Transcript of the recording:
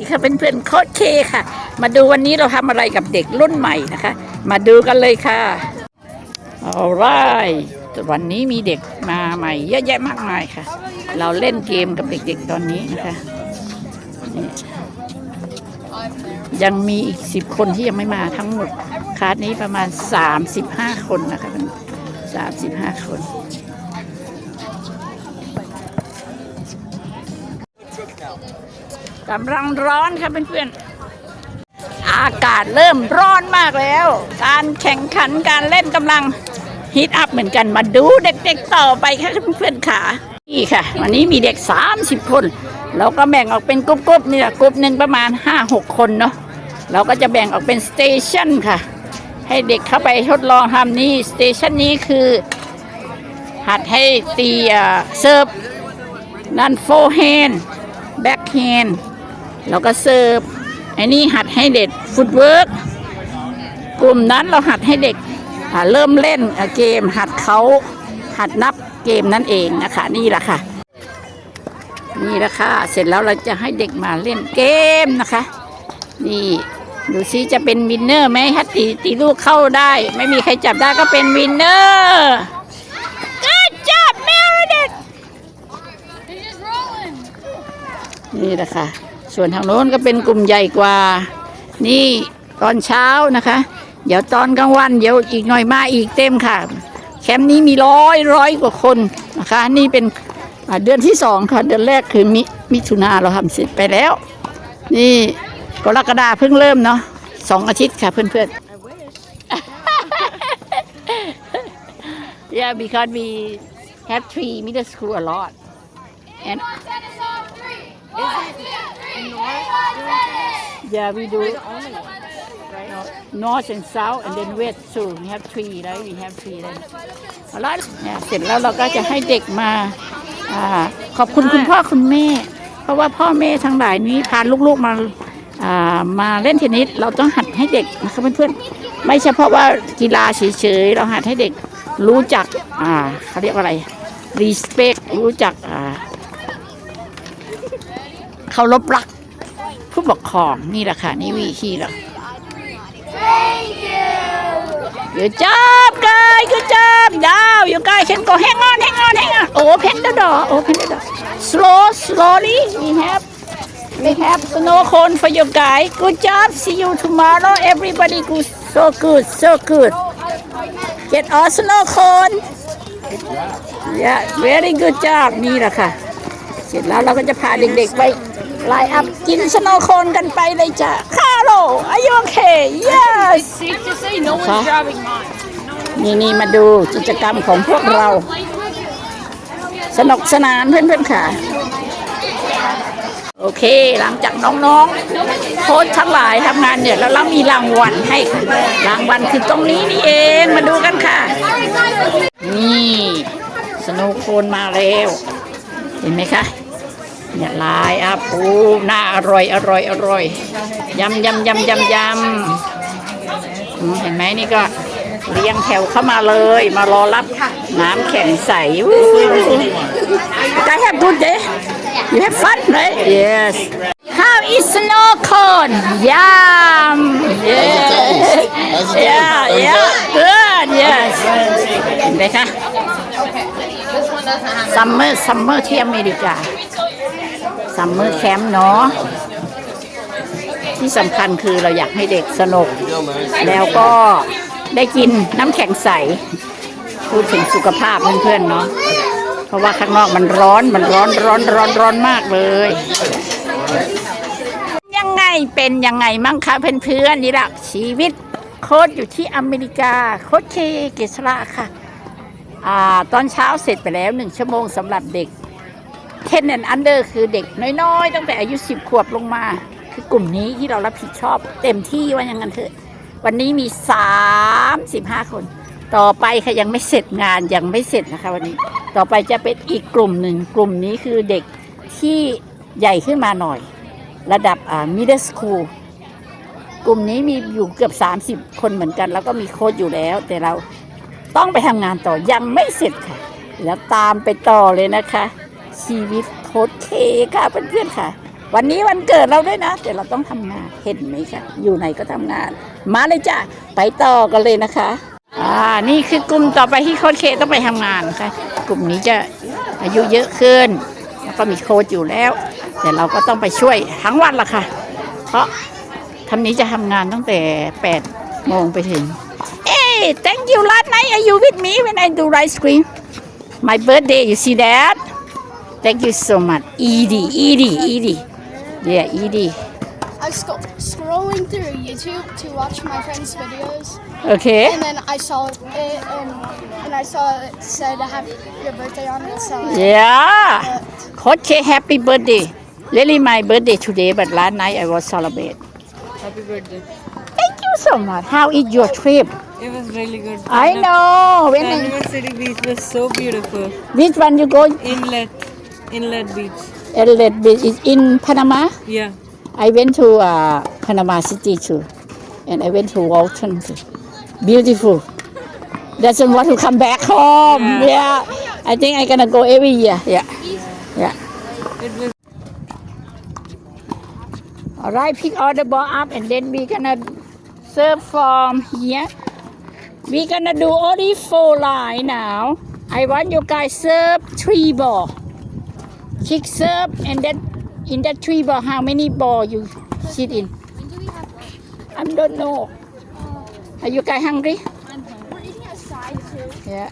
ีค่ะเป็นเพื่อนโค้ชเคค่ะ มาดูวันนี้เราทำอะไรกับเด็กรุ่นใหม่นะคะ มาดูกันเลยค่ะ alright วันนี้มีเด็กมาใหม่เยอะแยะมากมายค่ะ เราเล่นเกมกับเด็กๆตอนนี้นะคะ ยังมีอีกสิบคนที่ยังไม่มาทั้งหมดคลาสนี้ประมาณ35คนนะคะสามสิบห้าคน กำลังร้อนค่ะเพื่อนๆ อากาศเริ่มร้อนมากแล้ว การแข่งขันการเล่นกำลังฮีทอัพเหมือนกันมาดูเด็กๆต่อไปค่ะเพื่อนๆค่ะนี่ค่ะ วันนี้มีเด็ก 30 คน เราก็แบ่งออกเป็นกรุ๊ปๆเนี่ยกรุ๊ปหนึ่งประมาณ 5-6 คนเนาะเราก็จะแบ่งออกเป็นสเตชันค่ะ ให้เด็กเข้าไปทดลองทำนี่สเตชันนี้คือ หัดให้ตีเซิร์ฟนั่นโฟแฮนแบ็คแฮน แล้วก็เสิร์ฟไอ้นี่หัดให้เด็กฟุตเวิร์กกลุ่มนั้นเราหัดให้เด็กเริ่มเล่นเกมหัดเขาหัดนับเกมนั่นเองนะคะ นี่แหละค่ะ นี่แหละค่ะ เสร็จแล้วเราจะให้เด็กมาเล่นเกมนะคะ นี่ดูซิจะเป็นวินเนอร์ไหมถ้าตีตีลูกเข้าได้ ไม่มีใครจับได้ก็เป็นวินเนอร์ก็จับแมวเด็กนี่แหละค่ะ ส่วนทางโน้นก็เป็นกลุ่มใหญ่กว่า นี่ตอนเช้านะคะ เดี๋ยวตอนกลางวันเดี๋ยวอีกหน่อยมาอีกเต็มค่ะ แคมป์นี้มีร้อยร้อยกว่าคนนะคะ นี่เป็นอ่าเดือนที่สองค่ะ เดือนแรกคือมิมิถุนาเราทำเสร็จไปแล้ว นี่กรกฎาเพิ่งเริ่มเนาะสองอาทิตย์ค่ะเพื่อนๆ yeah because we have three middle school a lot and Yeah, we do. North and south and then west too. We have three, right? We have three then. เอาละเนี่ยเสร็จแล้วเราก็จะให้เด็กมาอาขอบคุณคุณพ่อคุณแม่ เพราะว่าพ่อแม่ทั้งหลายนี้พาลูกๆมาอ่ามาเล่นเทนนิสเราต้องหัดให้เด็กนะคะเพื่อนๆไม่เฉพาะว่ากีฬาเฉยๆเราหัดให้เด็กรู้จักอ่าเขาเรียกว่าอะไร respect รู้จักอ่าเคารพรัก ผู้ปกครองนี่แหละค่ะนี่วิธีแล้ว Good job guys good job now you guys can go hang on hang on hang on open the door open the door slow slowly we have we have snow cone for you guys good job see you tomorrow everybody good so good so good get all snow cone yeah very good job นี่แหละค่ะ เสร็จแล้วเราก็จะพาเด็กๆไป ไลน์อัพกินสโนว์โคนกันไปเลยจ้ะคาโลอายุโอเค yes Safe to say, no one's Huh? driving mine. นี่นี่มาดูกิจกรรมของพวกเรา สนุกสนานเพื่อนๆค่ะ โอเคหลังจากน้องๆโค้ชทั้งหลายทำงานเนี่ยแล้วเรามีรางวัลให้ค่ะรางวัลคือตรงนี้นี่เองมาดูกันค่ะ นี่สโนว์โคนมาแล้ว เห็นไหมคะ เนี่ยลายอะปูน่าอร่อยอร่อยอร่อยยำยำยำยำยำอืมเห็นไหมนี่ก็เรียงแถวเข้ามาเลย มารอรับน้ำแข็งใสกายแฮปกูดเดย์ you have fun right yes how is snow cone yum yeah yeah yeah good yes เห็นไหมคะซัมเมอร์ซัมเมอร์ที่อเมริกา ซัมเมอร์แคมป์เนาะที่สำคัญคือเราอยากให้เด็กสนุก แล้วก็ได้กินน้ำแข็งใส พูดถึงสุขภาพเพื่อนๆเนาะเพราะว่าข้างนอกมันร้อนมันร้อนร้อนร้อนร้อนมากเลย ยังไงเป็นยังไงมั่งคะเพื่อนๆนี่แหละชีวิตโค้ชอยู่ที่อเมริกาโค้ชเคเกษราค่ะ อ่า ตอนเช้าเสร็จไปแล้วหนึ่งชั่วโมงสำหรับเด็ก เทนแอนอันเดอร์คือเด็กน้อยๆ ตั้งแต่อายุสิบขวบลงมา คือกลุ่มนี้ที่เรารับผิดชอบ เต็มที่ว่าอย่างนั้นเถอะ วันนี้มีสามสิบห้าคน ต่อไปค่ะยังไม่เสร็จงานยังไม่เสร็จนะคะ วันนี้ต่อไปจะเป็นอีกกลุ่มหนึ่งกลุ่มนี้คือเด็กที่ใหญ่ขึ้นมาหน่อย ระดับอ่า middle school กลุ่มนี้มีอยู่เกือบ 30 คนเหมือนกัน แล้วก็มีโค้ชอยู่แล้ว แต่เราต้องไปทำงานต่อยังไม่เสร็จค่ะ แล้วตามไปต่อเลยนะคะ ชีวิตโค้ชเคค่ะเพื่อนๆค่ะ วันนี้วันเกิดเราด้วยนะ แต่เราต้องทำงานเห็นไหมคะอยู่ไหนก็ทำงาน มาเลยจ้ะไปต่อกันเลยนะคะอ่านี่คือกลุ่มต่อไปที่โค้ชเคต้องไปทำงานค่ะ กลุ่มนี้จะอายุเยอะขึ้นแล้วก็มีโค้ชอยู่แล้ว แต่เราก็ต้องไปช่วยทั้งวันละค่ะ เพราะทำนี้จะทำงานตั้งแต่8โมงไปถึง เอ้ย thank you last night are you with me when I do ice cream my birthday you see that thank you so much. Edie Edie Edie. Yeah Edie. I was sc- scrolling through YouTube to watch my friend's videos, okay. And then I saw it, and, and I saw it said happy your birthday on it. So I- yeah. Coach K happy birthday. Really my birthday today but last night I was celebrate. Happy birthday. thank you so much. How is your trip? It was really good. I know. When I, Anniversary beach was so beautiful. which one you go? Inlet, Inlet Beach. Elliot Beach is in Panama Yeah. I went to uh, Panama City too, and I went to Walton too. Beautiful. Doesn't want to come back home. Yeah. Yeah. I think I'm gonna go every year. Yeah. Yeah. Was All right, pick all the ball up, and then we gonna serve from here. We gonna do only four line now. I want you guys serve three ball. Kick serve, and then in that three ball, how many ball you sit in? I don't know. Are you guys hungry? We're eating a side too. Yeah.